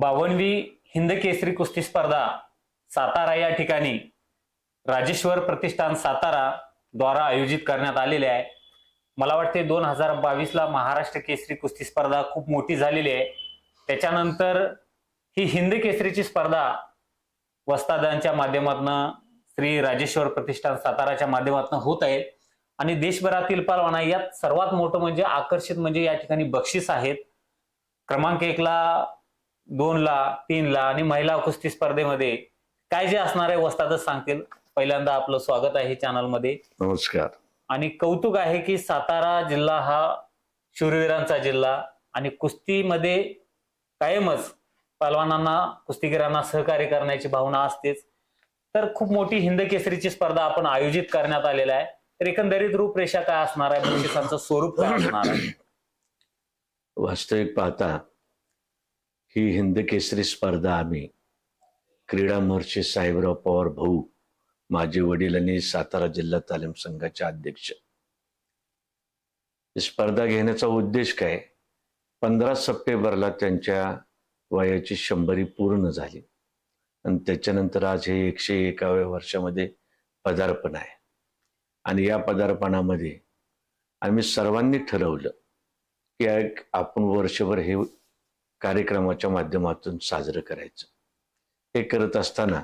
बावनवी हिंद केसरी कुस्ती स्पर्धा सातारा या ठिकाणी राजेश्वर प्रतिष्ठान सातारा द्वारा आयोजित करण्यात आलेले आहे. मला वाटते दोन हजार बावीसला महाराष्ट्र केसरी कुस्ती स्पर्धा खूप मोठी झालेली आहे. त्याच्यानंतर ही हिंद केसरीची स्पर्धा वस्तादांच्या माध्यमातून श्री राजेश्वर प्रतिष्ठान साताराच्या माध्यमातून होत आहे. आणि देशभरातील पालवाना यात सर्वात मोठं म्हणजे आकर्षित म्हणजे या ठिकाणी बक्षीस आहेत. क्रमांक एकला दोनला तीनला आणि महिला कुस्ती स्पर्धेमध्ये काय जे असणार आहे वस्तादच सांगतील. पहिल्यांदा आपलं स्वागत आहे चॅनलमध्ये. नमस्कार. आणि कौतुक आहे की सातारा जिल्हा हा शूरवीरांचा जिल्हा आणि कुस्तीमध्ये कायमच पहलवानांना कुस्तीगिरांना सहकार्य करण्याची भावना असतेच. तर खूप मोठी हिंद केसरीची स्पर्धा आपण आयोजित करण्यात आलेला आहे. तर एकंदरीत रूपरेषा काय असणार आहे? बक्षिसांचं स्वरूप काय असणार आहे? वास्तविक पाहता ही हिंद केसरी स्पर्धा आम्ही. क्रीडा महर्षी साहेबराव पवार भाऊ माझे वडील आणि सातारा जिल्हा तालीम संघाचे अध्यक्ष. स्पर्धा घेण्याचा उद्देश काय? पंधरा सप्टेंबरला त्यांच्या वयाची शंभरी पूर्ण झाली. आणि त्याच्यानंतर आज हे एकशे एकाव्या वर्षामध्ये पदार्पण आहे. आणि या पदार्पणामध्ये आम्ही सर्वांनी ठरवलं की एक आपण वर्षभर हे कार्यक्रमाच्या माध्यमातून साजरं करायचं. हे करत असताना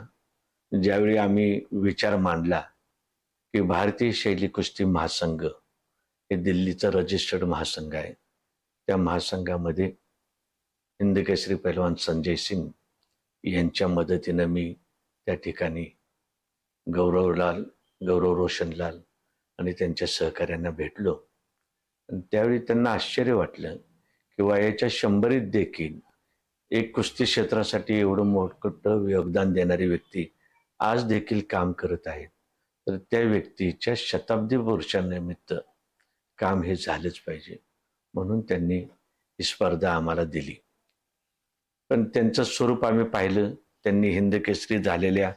ज्यावेळी आम्ही विचार मांडला की भारतीय शैली कुस्ती महासंघ हे दिल्लीचा रजिस्टर्ड महासंघ आहे. त्या महासंघामध्ये हिंदकेसरी पहलवान पैलवान संजय सिंग यांच्या मदतीनं मी त्या ठिकाणी गौरवलाल गौरव रोशनलाल आणि त्यांच्या सहकाऱ्यांना भेटलो. त्यावेळी त्यांना आश्चर्य वाटलं किंवा याच्या शंभरीत देखील एक कुस्ती क्षेत्रासाठी एवढं मोठं योगदान देणारी व्यक्ती आज देखील काम करत आहेत तर त्या व्यक्तीच्या शताब्दी पुरुषानिमित्त काम हे झालंच पाहिजे म्हणून त्यांनी ही स्पर्धा आम्हाला दिली. पण त्यांचं स्वरूप आम्ही पाहिलं. त्यांनी हिंद केसरी झालेल्या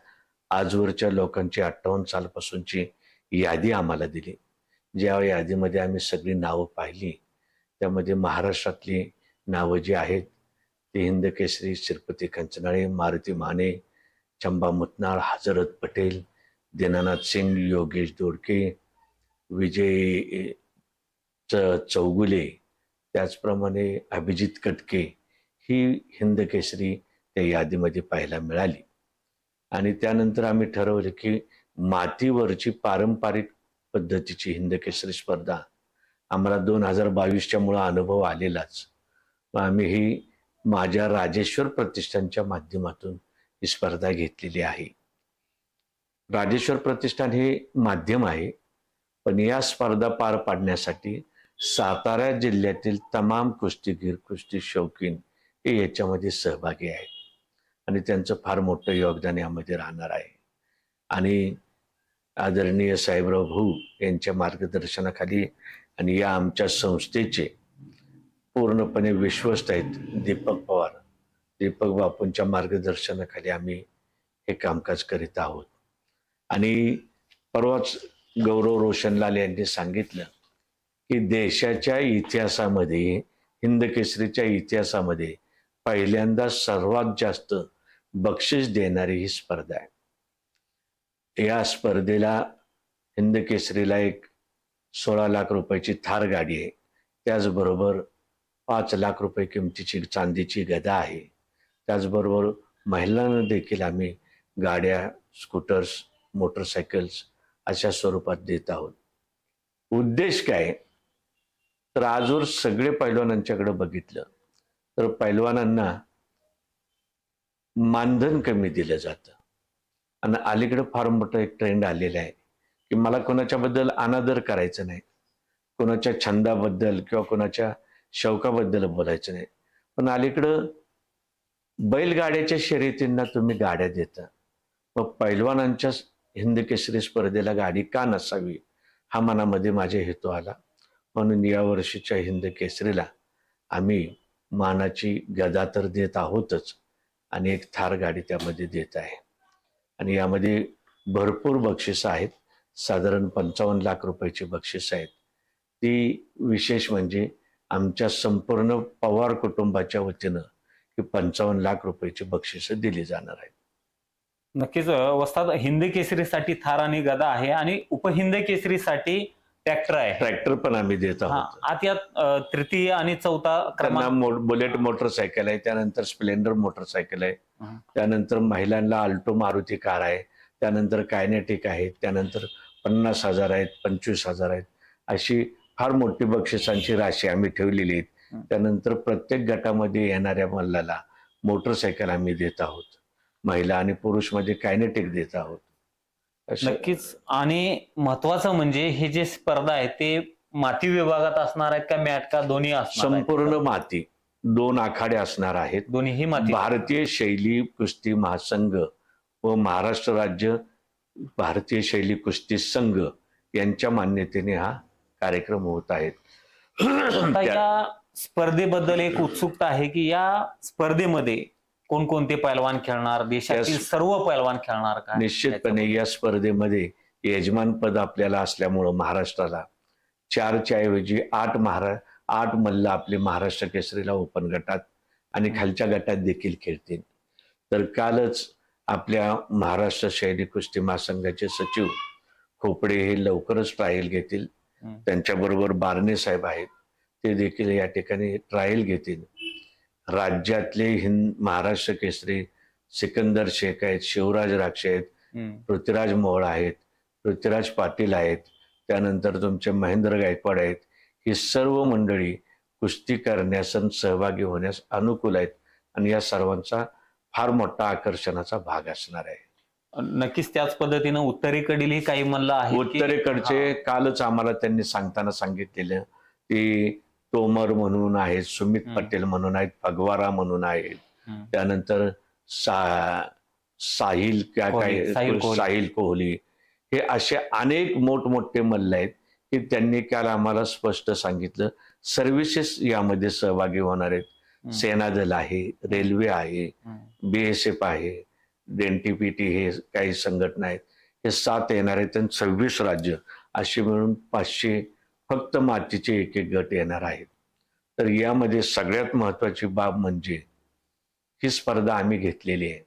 आजवरच्या लोकांची अठ्ठावन्न सालपासूनची यादी आम्हाला दिली. ज्या यादीमध्ये आम्ही सगळी नावं पाहिली. त्यामध्ये महाराष्ट्रातली नावं जी आहेत ती हिंद केसरी श्रीपती कंचनाळे मारुती माने चंबा मुतनाळ हजरत पटेल दीनानाथ सिंग योगेश दोडके विजय च चौगुले त्याचप्रमाणे अभिजित कटके ही हिंद केसरी त्या यादीमध्ये पाहायला मिळाली. आणि त्यानंतर आम्ही ठरवलं की मातीवरची पारंपरिक पद्धतीची हिंदकेसरी स्पर्धा आम्हाला दोन हजार बावीसच्या मुळे अनुभव आलेलाच. मग आम्ही ही माझ्या राजेश्वर प्रतिष्ठानच्या माध्यमातून ही स्पर्धा घेतलेली आहे. राजेश्वर प्रतिष्ठान हे माध्यम आहे पण या स्पर्धा पार पाडण्यासाठी सातारा जिल्ह्यातील तमाम कुस्तीगीर कुस्ती शौकीन हे याच्यामध्ये सहभागी आहेत. आणि त्यांचं फार मोठं योगदान यामध्ये राहणार आहे. आणि आदरणीय साहेबराव भाऊ यांच्या मार्गदर्शनाखाली आणि या आमच्या संस्थेचे पूर्णपणे विश्वस्त आहेत दीपक पवार. दीपक बापूंच्या मार्गदर्शनाखाली आम्ही हे कामकाज करीत आहोत. आणि परवाच गौरव रोशनलाल यांनी सांगितलं की देशाच्या इतिहासामध्ये हिंद केसरीच्या इतिहासामध्ये पहिल्यांदा सर्वात जास्त बक्षीस देणारी ही स्पर्धा आहे. या स्पर्धेला हिंद केसरीला एक सोळा लाख रुपयाची थार गाडी आहे. त्याचबरोबर पाच लाख रुपये किमतीची चांदीची गदा आहे. त्याचबरोबर महिलांना देखील आम्ही गाड्या स्कूटर्स मोटरसायकल्स अशा स्वरूपात देत आहोत. उद्देश काय? तर आजवर सगळे पैलवानांच्याकडे बघितलं तर पैलवानांना मानधन कमी दिलं जातं. आणि अलीकडे फार मोठं एक ट्रेंड आलेला आहे. की मला कोणाच्याबद्दल अनादर करायचं नाही. कोणाच्या छंदाबद्दल किंवा कोणाच्या शौकाबद्दल बोलायचं नाही. पण अलीकडं बैलगाड्याच्या शर्यतींना तुम्ही गाड्या देता. मग पैलवानांच्या हिंद केसरी स्पर्धेला गाडी का नसावी? हा मनामध्ये माझ्या हेतू आला. म्हणून या वर्षीच्या हिंद केसरीला आम्ही मानाची गदा तर देत आहोतच. आणि एक थार गाडी त्यामध्ये देत आहे. आणि यामध्ये भरपूर बक्षिसं आहेत. साधारण पंचावन्न लाख रुपयाची बक्षिसं आहेत. ती विशेष म्हणजे आमच्या संपूर्ण पवार कुटुंबाच्या वतीनं ही पंचावन्न लाख रुपयाची बक्षिसं दिली जाणार आहेत. नक्कीच अ, वस्ताद हिंद केसरीसाठी थार आणि गदा आहे आणि उपहिंद केसरीसाठी ट्रॅक्टर आहे. ट्रॅक्टर पण आम्ही देत हा आहोत. आत यात अ, तृतीय आणि चौथा त्यांना क्रमांक मो- बुलेट मोटरसायकल आहे त्यानंतर स्प्लेंडर मोटरसायकल आहे हा. त्यानंतर महिलांना अल्टो मारुती कार आहे त्यानंतर कायनेटिक आहे त्यानंतर पन्नास हजार आहेत पंचवीस हजार आहेत. अशी फार मोठी बक्षिसांची राशी आम्ही ठेवलेली आहेत. हं. त्यानंतर प्रत्येक गटामध्ये येणाऱ्या मल्लाला मोटरसायकल आम्ही देत आहोत. महिला आणि पुरुषमध्ये कायनेटिक देत आहोत. नक्कीच. आणि महत्वाचं म्हणजे हे जे स्पर्धा आहे ते माती विभागात असणार आहेत का मॅट का दोन्ही? संपूर्ण माती. दोन आखाडे असणार आहेत. दोन्हीही माती. भारतीय शैली कुस्ती महासंघ व महाराष्ट्र राज्य भारतीय शैली कुस्ती संघ यांच्या मान्यतेने हा कार्यक्रम होत आहेत या स्पर्धेबद्दल एक उत्सुकता आहे की या स्पर्धेमध्ये कोणकोणते पैलवान खेळणार देशातील सर्व पैलवान खेळणार का? निश्चितपणे या स्पर्धेमध्ये यजमानपद आपल्याला असल्यामुळं महाराष्ट्राला चारच्या ऐवजी आठ महारा आठ मल्ल आपले महाराष्ट्र केसरीला ओपन गटात आणि खालच्या गटात देखील खेळतील. तर कालच आपल्या महाराष्ट्र शैली कुस्ती महासंघाचे सचिव खोपडे हे लवकरच ट्रायल घेतील. हम्म. त्यांच्याबरोबर बारणे साहेब आहेत. ते देखील या ठिकाणी ट्रायल घेतील. राज्यातले हिंद महाराष्ट्र केसरी सिकंदर शेख आहेत शिवराज राक्षे आहेत. पृथ्वीराज मोहोळ आहेत पृथ्वीराज पाटील आहेत त्यानंतर तुमचे महेंद्र गायकवाड आहेत ही सर्व मंडळी कुस्ती करण्यास सहभागी होण्यास अनुकूल आहेत आणि या सर्वांचा फार मोठा आकर्षणाचा भाग असणार आहे नक्कीच त्याच पद्धतीनं उत्तरेकडीलही काही मल्ल आहे उत्तरेकडचे कालच आम्हाला त्यांनी सांगताना सांगितलेलं की तोमर म्हणून आहेत सुमित. पटेल म्हणून आहेत फगवारा म्हणून आहेत. त्यानंतर सा साहिल क्या काय साहिल कोहली. हे असे अनेक मोठमोठे मल्ल आहेत की त्यांनी काल आम्हाला स्पष्ट सांगितलं सर्व्हिसेस यामध्ये सहभागी होणार आहेत. सेना दल आहे रेल्वे आहे. बीएसएफ आहे एनटीपीटी हे काही संघटना आहेत हे सात येणार आहेत आणि सव्वीस राज्य अशी मिळून पाचशे फक्त मातीचे एक एक गट येणार आहेत. तर यामध्ये सगळ्यात महत्वाची बाब म्हणजे ही स्पर्धा आम्ही घेतलेली आहे.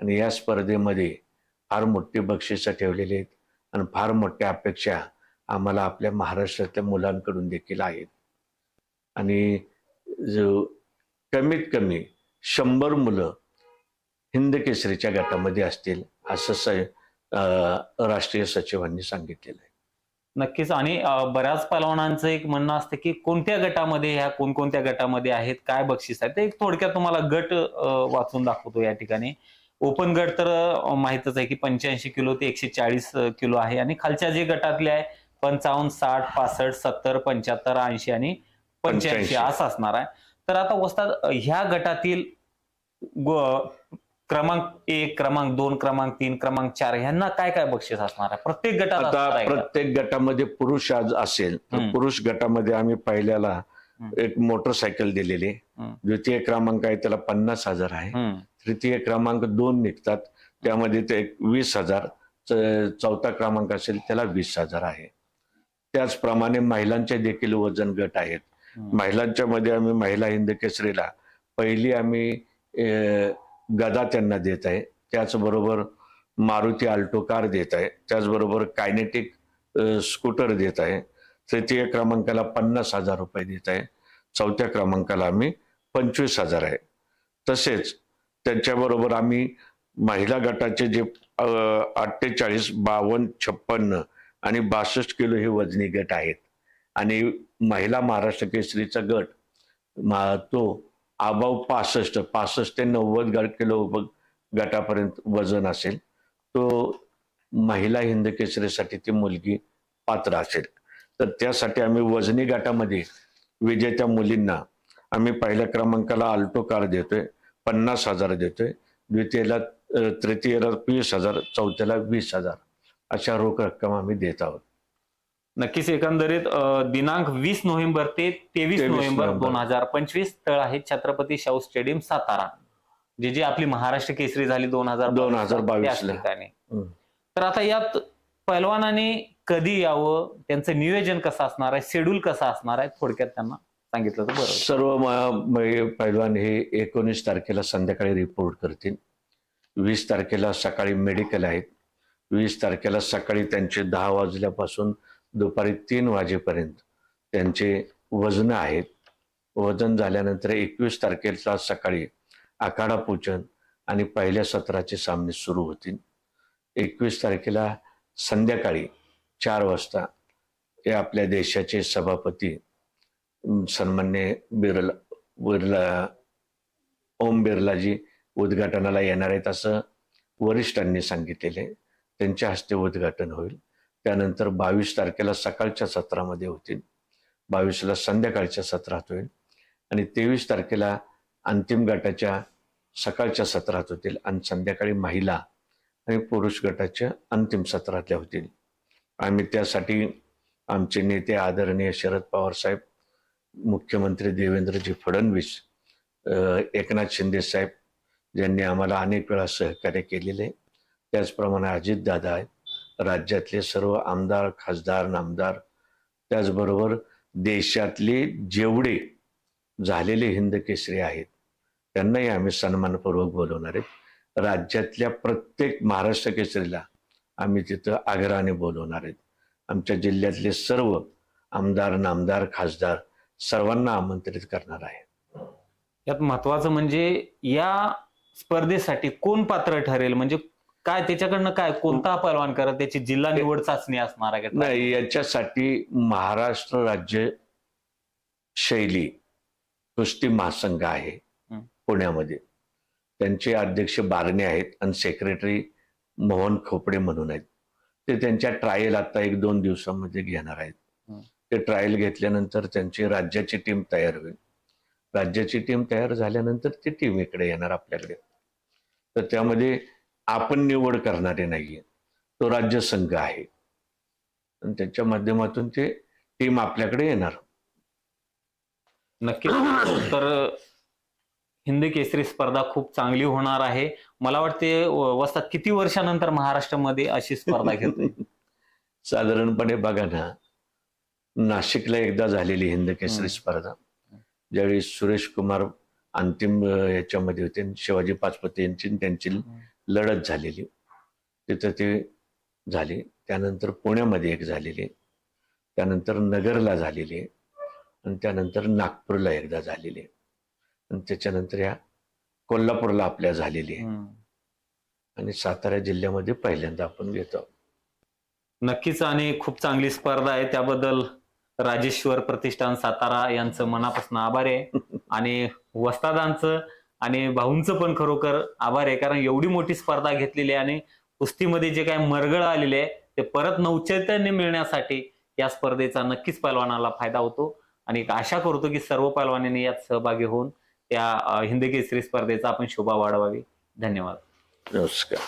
आणि या स्पर्धेमध्ये फार मोठी बक्षिसं ठेवलेली आहेत आणि फार मोठ्या अपेक्षा आम्हाला आपल्या महाराष्ट्रातल्या मुलांकडून देखील आहेत. आणि जो कमीत कमी शंभर मुलं हिंद केसरीच्या गटामध्ये असतील असं स राष्ट्रीय सचिवांनी सांगितलेलं आहे. नक्कीच. आणि बऱ्याच पैलवानांचं एक म्हणणं असतं की कोणत्या गटामध्ये ह्या कोणकोणत्या गटामध्ये आहेत काय बक्षीस आहे ते एक थोडक्यात तुम्हाला गट वाचून दाखवतो या ठिकाणी. ओपन गट तर माहीतच आहे की पंच्याऐंशी किलो ते एकशे चाळीस किलो आहे. आणि खालच्या जे गटातले आहे पंचावन्न साठ पासष्ट सत्तर पंच्याहत्तर ऐंशी आणि पंच्याऐंशी 85. असं असणार आहे. तर आता वस्तात ह्या गटातील क्रमांक एक क्रमांक दोन क्रमांक तीन क्रमांक चार ह्यांना काय काय बक्षीस असणार आहे प्रत्येक गटात असणार आता आहे का? प्रत्येक गटामध्ये पुरुष आज असेल तर हम्म. पुरुष गटामध्ये आम्ही पहिल्याला हम्म. एक मोटरसायकल दिलेली आहे. हम्म. द्वितीय क्रमांक आहे त्याला पन्नास हजार आहे हम्म. तृतीय क्रमांक दोन निघतात त्यामध्ये ते एक वीस हजार च- चौथा क्रमांक असेल त्याला वीस हजार आहे त्याचप्रमाणे महिलांचे देखील वजन गट आहेत हम्म. महिलांच्या मध्ये आम्ही महिला हिंद केसरीला पहिली आम्ही अं, गदा त्यांना देत आहे. त्याचबरोबर मारुती आल्टो कार देत आहे. त्याचबरोबर कायनेटिक स्कूटर देत आहे. तृतीय क्रमांकाला पन्नास हजार रुपये देत आहे. चौथ्या क्रमांकाला आम्ही पंचवीस हजार आहे. तसेच त्यांच्याबरोबर आम्ही महिला गटाचे जे अठ्ठेचाळीस बावन्न छप्पन्न आणि बासष्ट किलो हे वजनी गट आहेत. आणि महिला महाराष्ट्र केसरीचा गट मा- तो अबाव पासष्ट पासष्ट ते नव्वद ग- किलो गटापर्यंत वजन असेल. तो महिला हिंद केसरीसाठी ती मुलगी पात्र असेल. तर त्यासाठी आम्ही वजनी गटामध्ये विजेत्या मुलींना आम्ही पहिल्या क्रमांकाला आल्टो कार देतोय पन्नास हजार देतोय. द्वितीयला तृतीयला वीस हजार चौथ्याला वीस हजार अशा रोख रक्कम आम्ही देत आहोत. नक्कीच एकंदरीत दिनांक वीस नोव्हेंबर ते तेवीस 23 नोव्हेंबर. दोन हजार पंचवीस स्थळ आहे छत्रपती शाहू स्टेडियम सातारा. जे जी आपली महाराष्ट्र केसरी झाली दोन हजार 2022 ला. ठिकाणी. हम्म. तर आता यात पैलवानाने कधी यावं? त्यांचं नियोजन कसं असणार आहे? शेड्यूल कसं असणार आहे? थोडक्यात त्यांना सांगितलं तर बरं सर्व म- म- पैलवान हे एकोणीस तारखेला संध्याकाळी रिपोर्ट करतील. वीस तारखेला सकाळी मेडिकल आहेत. वीस तारखेला सकाळी त्यांचे दहा वाजल्यापासून दुपारी तीन वाजेपर्यंत त्यांचे वजन आहेत वजन झाल्यानंतर एकवीस तारखेला सकाळी आखाडा पूजन आणि पहिल्या सत्राचे सामने सुरू होतील. एकवीस तारखेला संध्याकाळी चार वाजता हे आपल्या देशाचे सभापती सन्मान्य बिर्ला बिर्ला ओम बिर्लाजी उद्घाटनाला येणार आहेत असं वरिष्ठांनी सांगितलेले आहे. त्यांच्या हस्ते उद्घाटन होईल. त्यानंतर बावीस तारखेला सकाळच्या सत्रामध्ये होतील. बावीसला संध्याकाळच्या सत्रात होईल. आणि तेवीस तारखेला अंतिम गटाच्या सकाळच्या सत्रात होतील आणि संध्याकाळी महिला आणि पुरुष गटाच्या अंतिम सत्रातल्या होतील. आम्ही त्यासाठी आमचे नेते आदरणीय शरद पवार साहेब मुख्यमंत्री देवेंद्रजी फडणवीस एकनाथ शिंदे साहेब ज्यांनी आम्हाला अनेक वेळा सहकार्य केलेले. आहे. त्याचप्रमाणे अजितदादा आहेत. राज्यातले सर्व आमदार खासदार नामदार त्याचबरोबर देशातले जेवढे झालेले हिंद केसरी आहेत त्यांनाही आम्ही सन्मानपूर्वक बोलवणार आहेत. राज्यातल्या प्रत्येक महाराष्ट्र केसरीला आम्ही तिथं आग्रहाने बोलवणार आहेत. आमच्या जिल्ह्यातले सर्व आमदार नामदार खासदार सर्वांना आमंत्रित करणार आहे. यात महत्वाचं म्हणजे या स्पर्धेसाठी कोण पात्र ठरेल? म्हणजे काय त्याच्याकडनं काय कोणता पैलवान करत त्याची जिल्हा निवड चाचणी असणार आहे का? नाही याच्यासाठी महाराष्ट्र राज्य शैली कुस्ती महासंघ आहे. पुण्यामध्ये त्यांचे अध्यक्ष बारणे आहेत आणि सेक्रेटरी मोहन खोपडे म्हणून आहेत ते त्यांच्या ट्रायल आता एक दोन दिवसामध्ये घेणार आहेत. ते ट्रायल घेतल्यानंतर त्यांची राज्याची टीम तयार होईल राज्याची टीम तयार झाल्यानंतर ती टीम इकडे येणार आपल्याकडे तर त्यामध्ये आपण निवड करणारे नाहीये. तो राज्य संघ आहे. आणि त्याच्या माध्यमातून ते टीम आपल्याकडे येणार. नक्कीच. तर हिंद केसरी स्पर्धा खूप चांगली होणार आहे. मला वाटते वस्तात किती वर्षानंतर महाराष्ट्रामध्ये अशी स्पर्धा घेतोय साधारणपणे बघा ना नाशिकला एकदा झालेली हिंद केसरी. स्पर्धा. ज्यावेळी सुरेश कुमार अंतिम याच्यामध्ये होते. शिवाजी पाचपते यांची त्यांची लढत झालेली. तिथं ते झाली. त्यानंतर पुण्यामध्ये एक झालेली. त्यानंतर नगरला झालेली. आणि त्यानंतर नागपूरला एकदा झालेली. आणि त्याच्यानंतर या कोल्हापूरला आपल्या झालेली. आहे. आणि सातारा जिल्ह्यामध्ये पहिल्यांदा आपण घेतो. नक्कीच आणि खूप चांगली स्पर्धा आहे. त्याबद्दल राजेश्वर प्रतिष्ठान सातारा यांचं मनापासून आभार आहे. आणि वस्तादांचं आणि भाऊंचं पण खरोखर आभार आहे. कारण एवढी मोठी स्पर्धा घेतलेली आहे आणि कुस्तीमध्ये जे काही मरगळ आलेले आहे ते परत नौचैतन्य मिळण्यासाठी या स्पर्धेचा नक्कीच पैलवानाला फायदा होतो. आणि आशा करतो की सर्व पैलवानांनी यात सहभागी होऊन त्या हिंदकेसरी स्पर्धेचा आपण शोभा वाढवावी. धन्यवाद. नमस्कार.